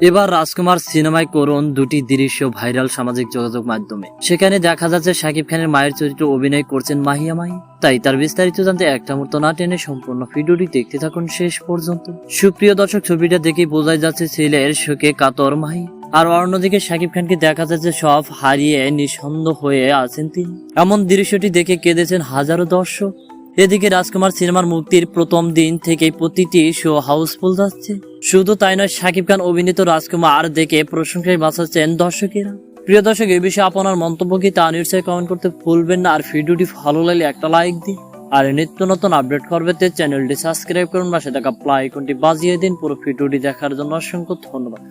এবার রাজকুমার সিনেমায় করুন দুটি দৃশ্য ভাইরাল সামাজিক যোগাযোগ মাধ্যমে। সেখানে দেখা যাচ্ছে শাকিব খানের মায়ের চরিত্রে অভিনয় করছেন মাহিয়া মাহি। তাই তার বিস্তারিত জানতে একটা মুহূর্ত না টেনে সম্পূর্ণ ভিডিওটি দেখতে থাকুন শেষ পর্যন্ত। সুপ্রিয় দর্শক, ছবিটা দেখে বোঝাই যাচ্ছে ছেলের শোকে কাতর মাহি। আর অন্যদিকে শাকিব খানকে দেখা যাচ্ছে সব হারিয়ে নিঃসন্দ হয়ে আছেন তিনি। এমন দৃশ্যটি দেখে কেঁদেছেন হাজারো দর্শক। এদিকে রাজকুমার সিনেমার মুক্তির প্রথম দিন থেকে প্রতিটি শো হাউসফুল যাচ্ছে। শুধু তাই নয়, শাকিব খান অভিনীত রাজকুমার দেখে প্রশংসায় বাঁচাচ্ছেন দর্শকেরা। প্রিয় দর্শক এই বিষয়ে আপনার মন্তব্য কি তা নিশ্চয়ই কমেন্ট করতে ভুলবেন না। আর ভিডিওটি ভালো লাগলে একটা লাইক দিন। আর নিত্য নতুন আপডেট করবে চ্যানেলটি সাবস্ক্রাইব করুন। পাশে থাকা প্লাই আইকনটি বাজিয়ে দিন। পুরো ভিডিওটি দেখার জন্য অসংখ্য ধন্যবাদ।